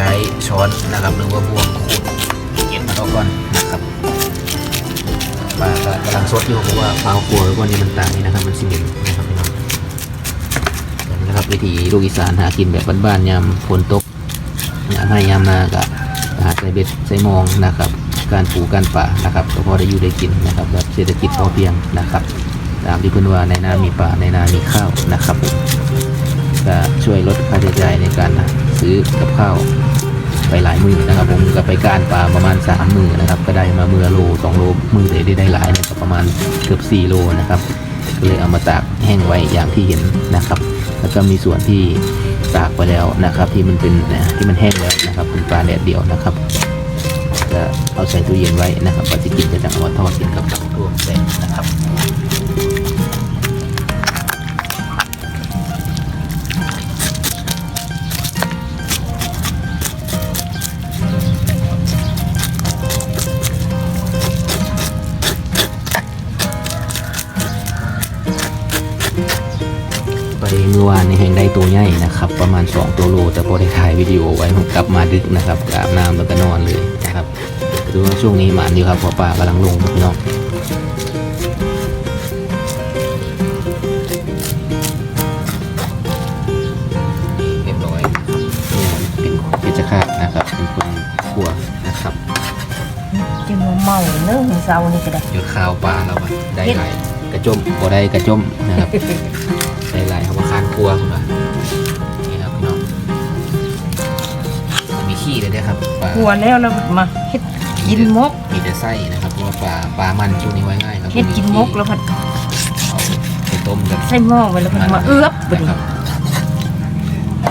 ช้ช้อนนะครับหรือว่าบ่วงขูดเก็บมันออกก่อนนะครับปลากำลังสดอยู่เพราะว่าปลากัววันนี้มันต่ายนะครับมันสิเหม็นนะครับพี่น้องนะครับวิธีลูกอีสานหากินแบบบ้านๆยามฝนตกยามให้ยามนากะหาใส่เบ็ดใส่มองนะครับ การปลูกการป่านะครับก็พอได้อยู่ได้กินนะครับ แบบเศรษฐกิจพอเพียงนะครับตามที่เพื่อนว่าในนามีป่าในนามีข้าวนะครับก็ช่วยลดค่าใช้จ่ายในการ ซื้อกับข้าวไปหลายมือนะครับผมก็ไปการป่าประมาณ 3 มือนะครับก็ได้มามือละโล2โลมือเลยได้ได้หลายนะครับประมาณเกือบ 4 โลนะครับก็เลยเอามาตากแห้งไว้อย่างที่เห็นนะครับ แล้วก็มีส่วนที่ตากไปแล้วนะครับ ที่มันเป็นนะที่มันแห้งแล้วนะครับเป็นปลาแดดเดียวนะครับจะเอาใส่ตู้เย็นไว้นะครับพอจะกินก็จะเอามาทอดกินกับผักรวแซ่บนะครับ มื่อวานในแห่งได้ตัวใหญ่นะครับ ประมาณ 2 ตัวโล แต่พอได้ถ่ายวิดีโอไว้ผมกลับมาดึกนะครับอาบน้ำแล้วก็นอนเลยนะครับดูว่าช่วงนี้หมานอยู่ครับเพอป่ากำลังลงพี่น้องเรียบร้อยเนี่ยเป็นเพชรฆาตนะครับ เป็นคนขัวนะครับจึงเมาเนื้อเศร้านี่ก็ได้หยดข้าวปลาแล้วอะได้หลายกระจมพอได้กระจมนะครับได้หลายครับ ว่าคานครัวคุณว่านี่ครับพี่น้องมีขี้เลยนะครับปลาหัวแล้วแล้วมาเฮ็ดกินมกมีแต่ไส้นะครับเพราะว่าปลาปลามันช่วงนี้ไว้ง่ายครับเฮ็ดกินมกแล้วพัดเอาไปต้มกันใส่หม้อไว้แล้วพัดมาเอื้อบบัดนะคนี้รับ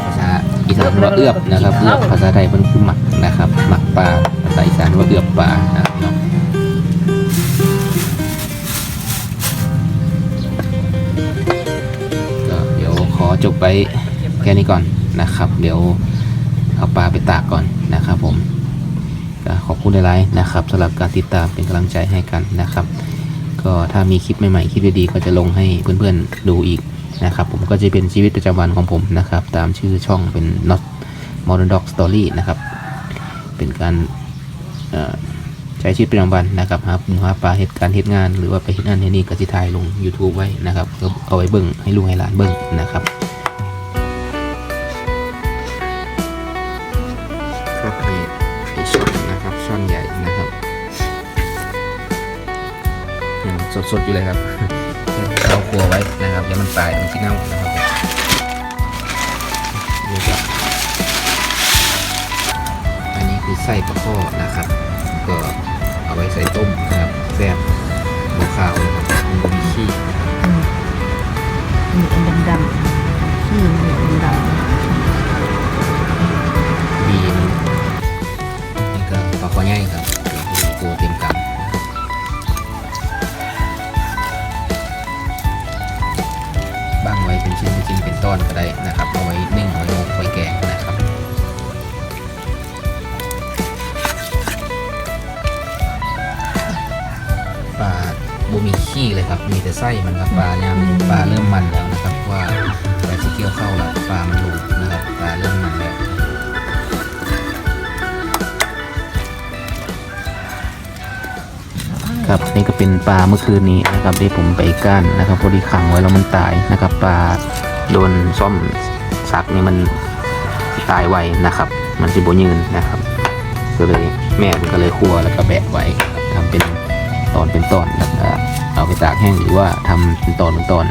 ภาษาอีสานว่าเอือบนะครับเอือบภาษาไทยมันคือหมักนะครับหมักปลาภาษาอีสานว่าเอือบปลานะครับพี่น้อง จบไปแค่นี้ก่อนนะครับ เดี๋ยวเอาปลาไปตากก่อนนะครับผมขอบคุณหลายๆนะครับสำหรับการติดตามเป็นกำลังใจให้กันนะครับ ก็ถ้ามีคลิปใหม่ๆคลิปดีๆก็จะลงให้เพื่อนๆดูอีกนะครับ ผมก็จะเป็นชีวิตประจำวันของผมนะครับ ตามชื่อช่องเป็น not modern dog story นะครับ เป็นการใช้ชีวิตประจำวันนะครับหาปูหาปลาเหตุการณ์เหตุงาน หรือว่าไปเหตุงานที่นี่ก็จะถ่ายลง YouTube ไว้นะครับเอาไว้เบิ่งให้ลุงให้หลานเบิ่งนะครับ ครับนี่ไอช่อนนะครับช่อนใหญ่นะครับยังสดๆอยู่เลยครับเราครัวไว้นะครับอย่ามันตายมันที่เน่านะครับนี่ก็อันนี้คือไส้ปลาข้อนะครับ ก็เอาไว้ใส่ต้มนะครับแซ่บ ชิ้นชิ้นเป็นต้นก็ได้นะครับเอาไว้นึ่งเอาไว้หมกไว้แกงนะครับ ปลาบูมีขี้เลยครับ มีแต่ไส้มันครับปลาเนี่ยปลาเริ่มมันแล้วนะครับว่า ครับนี่ก็เป็นปลาเมื่อคืนนี้นะครับที่ผมไปก้านนะครับพอดีขังไว้แล้วมันตายนะครับปลาโดนซ่อมซักนี่มันตายไวนะครับ มันสิบยืนนะครับ ก็เลยแม่มันก็เลยคั่วแล้วก็แบะไว้ครับทำเป็นตอนเป็นตอนแล้วก็เอาไปตากแห้งหรือว่าทำเป็นตอนเป็นตอน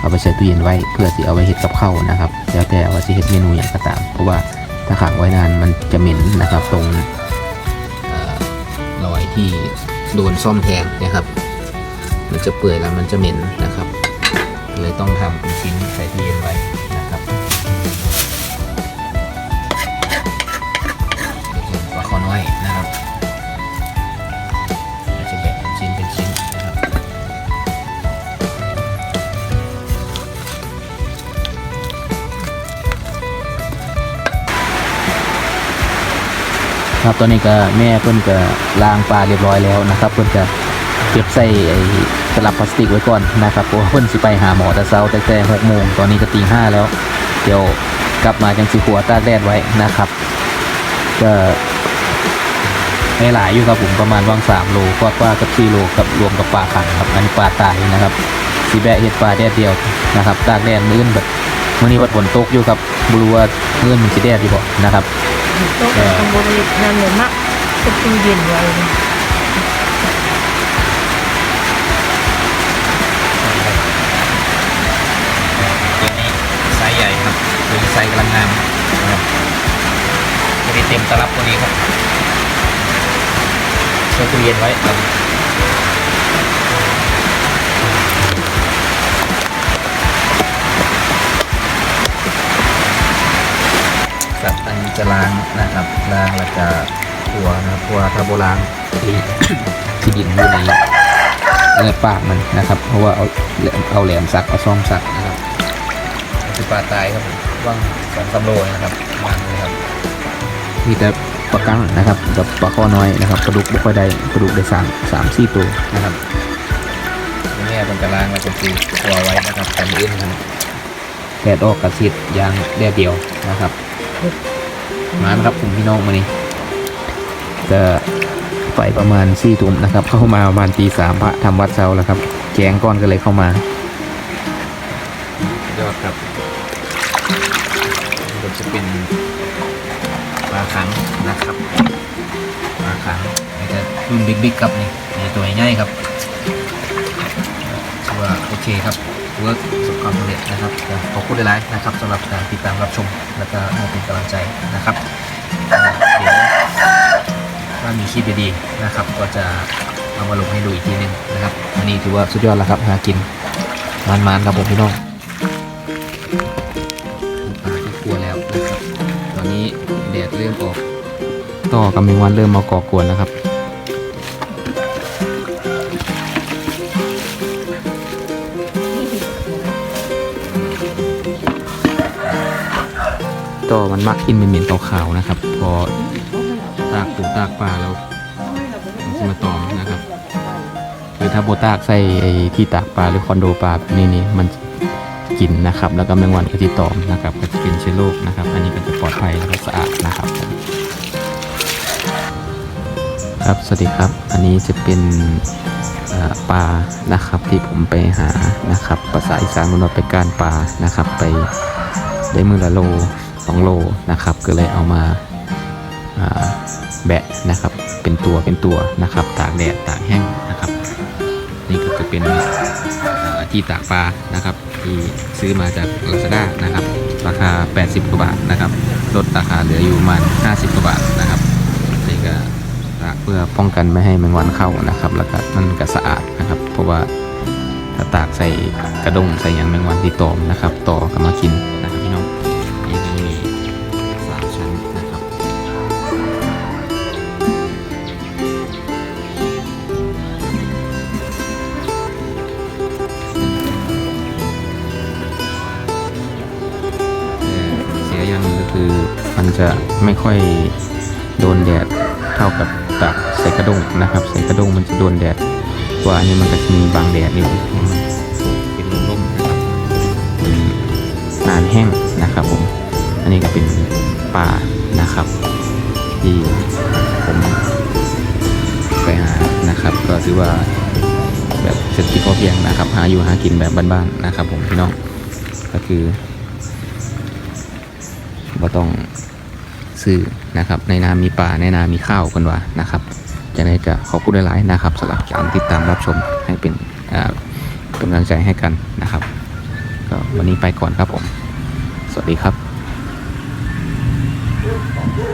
เอาไปใส่ตู้เย็นไว้เพื่อที่เอาไว้เห็ดกับข้าวนะครับแล้วแต่ว่าจะเห็ดเมนูอย่างก็ตาม เพราะว่าถ้าขังไว้นานมันจะเหม็นนะครับ ตรงรอยที่ โดนซ่อมแทนนะครับ มันจะเปื่อยแล้วมันจะเหม็นนะครับ เลยต้องทำเป็นชิ้นใส่ตู้เย็นไว้ ครับ ตอนนี้ก็แม่เพิ่นก็ล้างปลาเรียบร้อยแล้วนะครับ เพิ่นก็เก็บใส่ไอ้ตลับพลาสติกไว้ก่อนนะครับเพราะว่าเพิ่นสิไปหาหมอแต่เช้าแต่แต่หกโมงตอนนี้ก็ตีห้าแล้ว เดี๋ยวกลับมาจังสิขัวตากแดดไว้นะครับก็ไม่หลายอยู่ครับผมประมาณว่างสามโลกว่าๆกับสี่โลกับรวมกับปลาขังครับอันนี้ปลาตายนะครับสีแบะเห็ดปลาแดดเดียวนะครับตากแดดมื้อนแบบมื้อนี้วัดฝนตกอยู่ครับ บรู้ว่ามื้อนมันสิแดดดีบ่นะครับโต๊ะทำบริเวณนั่นเลยมักจะตู้เย็นไว้เลยตัวนี้ไซส์ใหญ่ครับตัวนี้ไซส์กำลังงามนะครับตัวนี้เต็มตลับตัวนี้ครับเชื่อตู้เย็นไว้ครับ จะล้างนะครับล้างแล้วก็ขัวนะครับขัวถ้าโบล้างที่ที่ดินอยู่ในเนื้อปากมันนะครับ เพราะว่าเอาเอาแหลมสักเอาซ่อมสักนะครับคือปลาตายครับว่างสองสามโลนะครับวางเลยครับ มีแต่ปลากั้งนะครับกับปลาข้อน้อยนะครับปลาดุกไม่ค่อยได้ปลาดุกได้สามสามสี่ตัวนะครับนี่เป็นกระลางแล้วก็คือตัวไว้นะครับกันอื่นนครับแดดออกกระสิดยางแดดเดียวนะครับ มาครับผมพี่น้องมานี่จะไปประมาณสี่ทุ่มนะครับ เข้ามาประมาณตีสามพระทำวัดเช้าแล้วครับแจงก้อนก็เลยเข้ามายอดครับมันจะเป็นปลาขังนะครับปลาขังนี่จะรุ่นบิ๊กๆครับนี่นี่ตัวใหญ่ๆครับว่าโอเคครับ เวิร์กสุดความสำเร็จนะครับขอบคุณหลายๆนะครับสำหรับการติดตามรับชมแล้วก็ให้เป็นกำลังใจนะครับเดี๋ยวถ้ามีคลิปดีๆนะครับ ก็จะเอามาลงให้ดูอีกทีนึงนะครับอันนี้ถือว่าสุดยอดแล้วครับหากินมันๆครับผมพี่น้องปลาที่กลัวแล้วนะครับ ตอนนี้แดดเริ่มออก ต่อกำลังวันเริ่มมาก่อกวนแล้วครับ ต่อมันมักกินเป็นเหม็นๆขาวๆนะครับ พอตากปูตากปลาแล้วมันจะมาตอมนะครับคือถ้าโบตากใส่ไอ้ที่ตากปลาหรือคอนโดปลาแบบนี้นี่มันกินนะครับ แล้วก็แมงวันก็ที่ตอมนะครับ ก็จะเป็นเชื้อโรคนะครับ อันนี้ก็จะปลอดภัยแล้วก็สะอาดนะครับ ครับสวัสดีครับ อันนี้จะเป็นปลานะครับที่ผมไปหานะครับภาษาอีสานมันว่าไปก้านปลานะครับ ไปได้มือละโล สองโลนะครับ ก็เลยเอามาาแบะนะครับ เป็นตัวเป็นตัวนะครับ ตากแดดตากแห้งนะครับ นี่ก็จะเป็นที่ตากปลานะครับ ที่ซื้อมาจากลาซาด้านะครับ ราคา 80 กว่าบาทนะครับ ลดราคาเหลืออยู่ประมาณ 50 กว่าบาทนะครับนี่ก็ตากเพื่อป้องกันไม่ให้แมงวันเข้านะครับ แล้วก็มันก็สะอาดนะครับ เพราะว่าถ้าตากใส่กระดงใส่อย่างแมงวันที่ตอมนะครับต่อก็มากิน มันจะไม่ค่อยโดนแดดเท่ากับตากใส่กระด้งนะครับ ใส่กระด้งมันจะโดนแดดกว่าอันนี้มันก็จะมีบางแดดอยู่เป็นร่มนะครับเป็นนานแห้งนะครับผมอันนี้ก็เป็นป่านะครับที่ผมไปหานะครับ ก็ถือว่าแบบเศรษฐกิจพอเพียงนะครับ หาอยู่หากินแบบบ้านๆนะครับ ผมพี่น้องก็คือบ่ต้อง ซื้อนะครับ ในนามีป่าในนามีข้าวกันว่านะครับจะได้ก็ขอบคุณหลายๆนะครับสำหรับการติดตามรับชมให้เป็นเป็นกำลังใจให้กันนะครับ ก็วันนี้ไปก่อนครับผม สวัสดีครับ